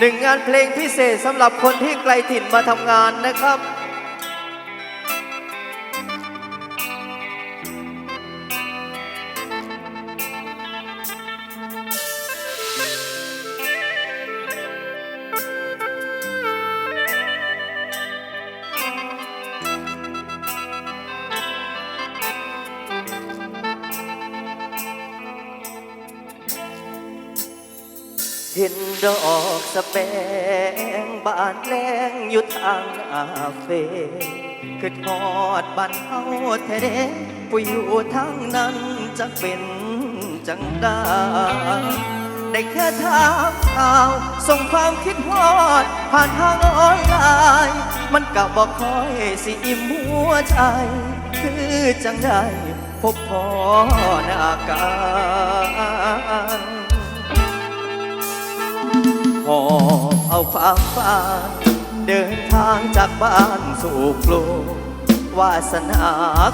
หนึ่งงานเพลงพิเศษสำหรับคนที่ไกลถิ่นมาทำงานนะครับ ห็นดอกสะแปงบานแรงอยู่ทางอาเฟคือทอดบ้านเฮาแท้เด้ผู้อยู่ทางนั้นจะเป็นจังได้ได้แค่ทางข่าว ส่งความคิดฮอด ผ่านทางออนไลน์มันก็บบอกคอยสิอิ่มหัวใจ คือจังได้พบพอหน้ากันห อบเอาความฝันเดินทางจากบ้านสู่กรุงวาสนา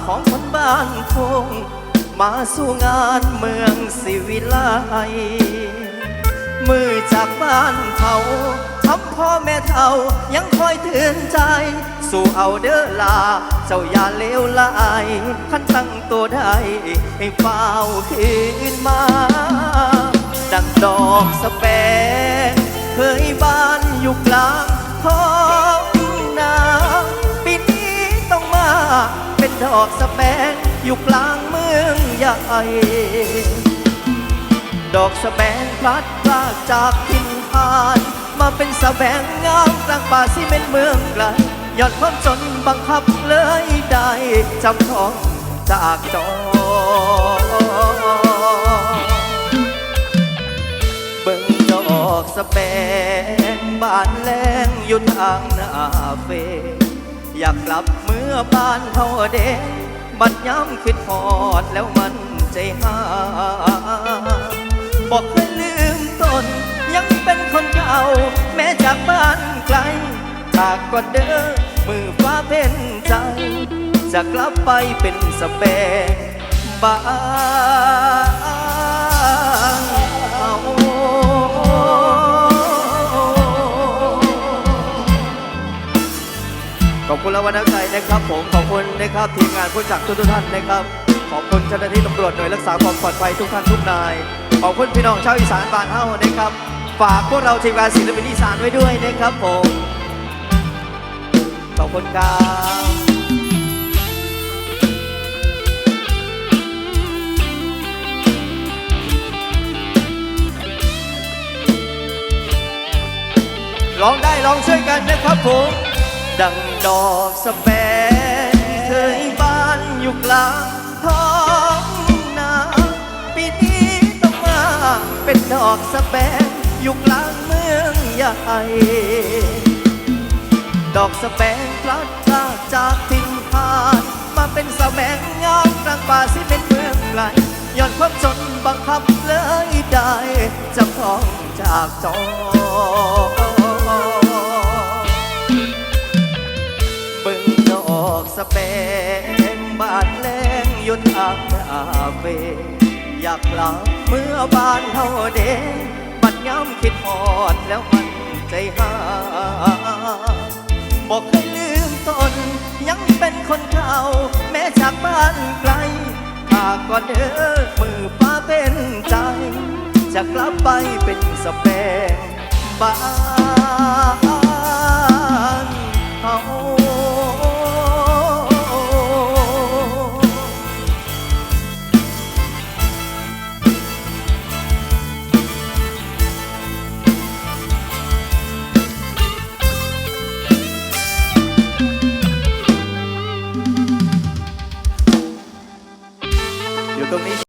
ของคนบ้านคง มาสู่งานเมืองสิวิไลมือจากบ้านเขาทำพ่อแม่เท่ายังคอยเตือนใจ สู่เอาเด้อลา เจ้าอย่าเลวไหลขันตั้งตัวได้ให้เฝ้าคืนมา ดังดอกสแปง เคยบานอยู่กลางท้องนาปีนี้ต้องมา เป็นดอกสแปงอยู่กลางเมืองใหญ่ ดอกสแบงพลัดพรากจากทินทาน มาเป็นสแบงงามกลางป่าที่เป็นเมืองไกลยอดความจนบังคับเลยได้จำทองจากจอเบิ่งดอกสแปนแรง อยู่ทางหน้าเฟ อยากกลับเมื่อบ้านเท่าเด็กบัดย้ำคิดพอดแล้วมันใจหาบอกเคยลืมตนยังเป็นคนเก่า แม้จากบ้านไกลหากก่อนเด้อมือฟ้าเป็นใจจะกลับไปเป็นสเปนบ้า นะครับผมขอบคุณนะครับทีมงานผู้จัดทุกท่านนะครับ ขอบคุณเจ้าหน้าที่ตำรวจหน่วยรักษาความปลอดภัยทุกท่านทุกนาย ขอบคุณพี่น้องชาวอีสานบ้านเฮ้านะครับ ฝากพวกเราทีมงานศิลปินอีสานไว้ด้วยนะครับผม ขอบคุณครับร้องได้ร้องช่วยกันนะครับผม ดังดอกสะแปงเคยบานอยู่กลางท้องนาปีนี้ต้องมาเป็นดอกสะแปงอยู่กลางเมืองใหญ่ดอกสะแปงพลัดพราจากทินทานมาเป็นสะแบงงามกลางป่าสิเป็นเมืองไกลย้อนความจนบังคับเลยได้จำท้องจากจอเสะแปงบาดแรงยู่ทางอาเฟอยากกลับเมื่อบ้านเฮาเด้บัดย้ำคิดพอดแล้วมันใจหาบอกเคยลืมตนยังเป็นคนเก่าแม้จากบ้านไกลหากก่อนเด้อมือป้าเป็นใจ จะกลับไปเป็นสเปงบ้าน